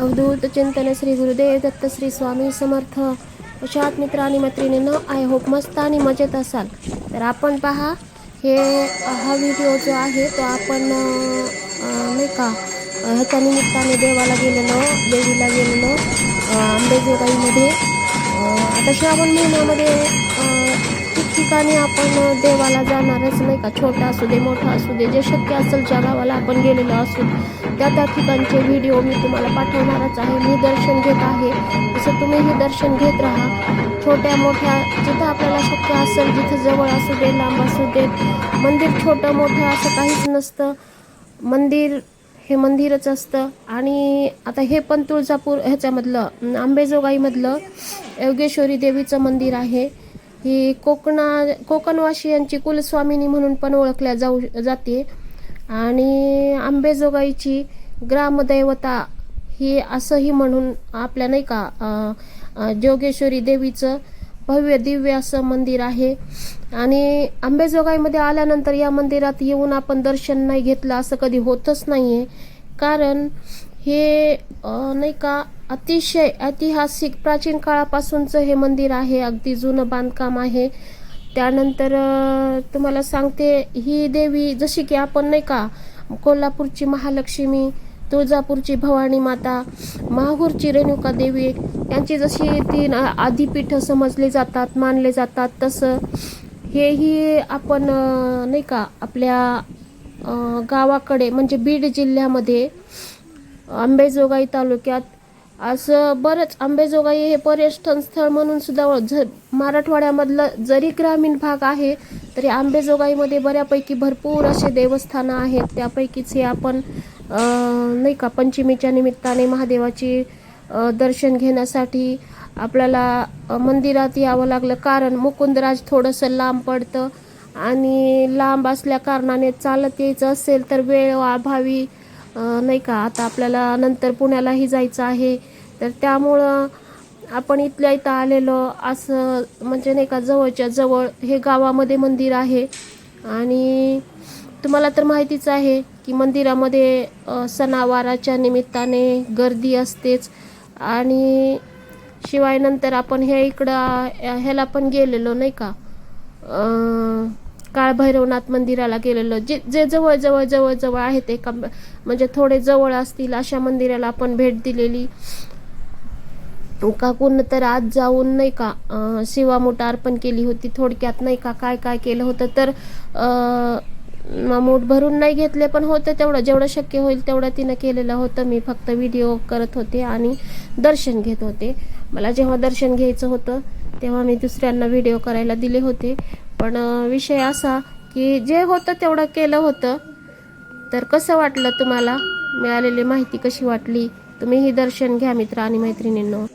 अवधूत चिंतन श्री गुरुदेव दत्त श्री स्वामी समर्थ. अशात मित्र आणि मैत्रिणीनं आय होप मस्त आणि मजेत असाल. तर आपण पहा हे हा व्हिडिओ जो आहे तो आपण नाही का ह्याच्या निमित्ताने देवाला गेलेलो देवीला गेलेलो अं, अंबेजोगाईमध्ये आपण आता श्रावण महिन्यामध्ये ठिकाणी आपण देवाला जाणारच नाही का? छोटा असू दे मोठा असू दे जे शक्य असेल ज्या गावाला आपण गेलेलो असू त्या त्या ठिकाणचे व्हिडिओ मी तुम्हाला पाठवणारच आहे. मी दर्शन घेत आहे. तसं तुम्हीही दर्शन घेत राहा. छोट्या मोठ्या जिथं आपल्याला शक्य असेल जिथं जवळ असू दे लांब असू दे मंदिर छोटं मोठं असं काहीच नसतं. मंदिर हे मंदिरच असतं. आणि आता हे पण तुळजापूर ह्याच्यामधलं आंबेजोगाईमधलं योगेश्वरी देवीचं मंदिर आहे. ही कोकणा कोकणवासियांची कुलस्वामिनी म्हणून पण ओळखल्या जाऊ जाते. आणि आंबेजोगाईची ग्रामदैवता ही असंही म्हणून आपल्या नाही का जोगेश्वरी देवीचं भव्य दिव्य असं मंदिर आहे. आणि आंबेजोगाईमध्ये आल्यानंतर या मंदिरात येऊन आपण दर्शन नाही घेतलं असं कधी होतच नाही आहे कारण हे नाही का अतिशय ऐतिहासिक प्राचीन काळापासूनचं हे मंदिर आहे. अगदी जुनं बांधकाम आहे. त्यानंतर तुम्हाला सांगते ही देवी जशी की आपण नाही का कोल्हापूरची महालक्ष्मी तुळजापूरची भवानी माता माहूरची रेणुका देवी यांची जशी तीन आदिपीठं समजले जातात मानले जातात तसं हेही आपण नाही का आपल्या गावाकडे म्हणजे बीड जिल्ह्यामध्ये आंबेजोगाई तालुक्यात. असं बरंच आंबेजोगाई हे पर्यटन स्थळ म्हणून सुद्धा ज झ मराठवाड्यामधलं जरी ग्रामीण भाग आहे तरी आंबेजोगाईमध्ये बऱ्यापैकी भरपूर असे देवस्थानं आहेत. त्यापैकीच हे आपण नाही का पंचमीच्या निमित्ताने महादेवाची दर्शन घेण्यासाठी आपल्याला मंदिरात यावं लागलं. कारण मुकुंदराज थोडंसं लांब पडतं आणि लांब असल्या कारणाने चालत यायचं असेल तर वेळ अभावी नाही का आता आपल्याला नंतर पुण्यालाही जायचं आहे. तर त्यामुळं आपण इथल्या इथं आलेलो असं म्हणजे नाही का जवळच्या जवळ हे गावामध्ये मंदिर आहे. आणि तुम्हाला तर माहितीच आहे की मंदिरामध्ये सणावाराच्या निमित्ताने गर्दी असतेच. आणि शिवाय नंतर आपण हे इकडं ह्याला पण गेलेलो नाही का. काळभैरवनाथ मंदिराला गेलेलो. जे जे जवळ जवळ जवळ जवळ आहेत एका म्हणजे थोडे जवळ असतील अशा मंदिराला आपण भेट दिलेली. काकून तर आज जाऊन नाही का अं, शिवामूठ अर्पण केली होती. थोडक्यात नाही का काय काय केलं होतं तर मूठ भरून नाही घेतले पण होतं तेवढं. जेवढं शक्य होईल तेवढं तिनं केलेलं होतं. मी फक्त व्हिडिओ करत होते आणि दर्शन घेत होते. मला जेव्हा दर्शन घ्यायचं होतं तेव्हा मी दुसऱ्यांना व्हिडिओ करायला दिले होते. पण विषय असा की जे होतं तेवढं केलं होतं. तर कसं वाटलं तुम्हाला? मिळालेली माहिती कशी वाटली? तुम्हीही दर्शन घ्या मित्र आणि मैत्रिणींनो.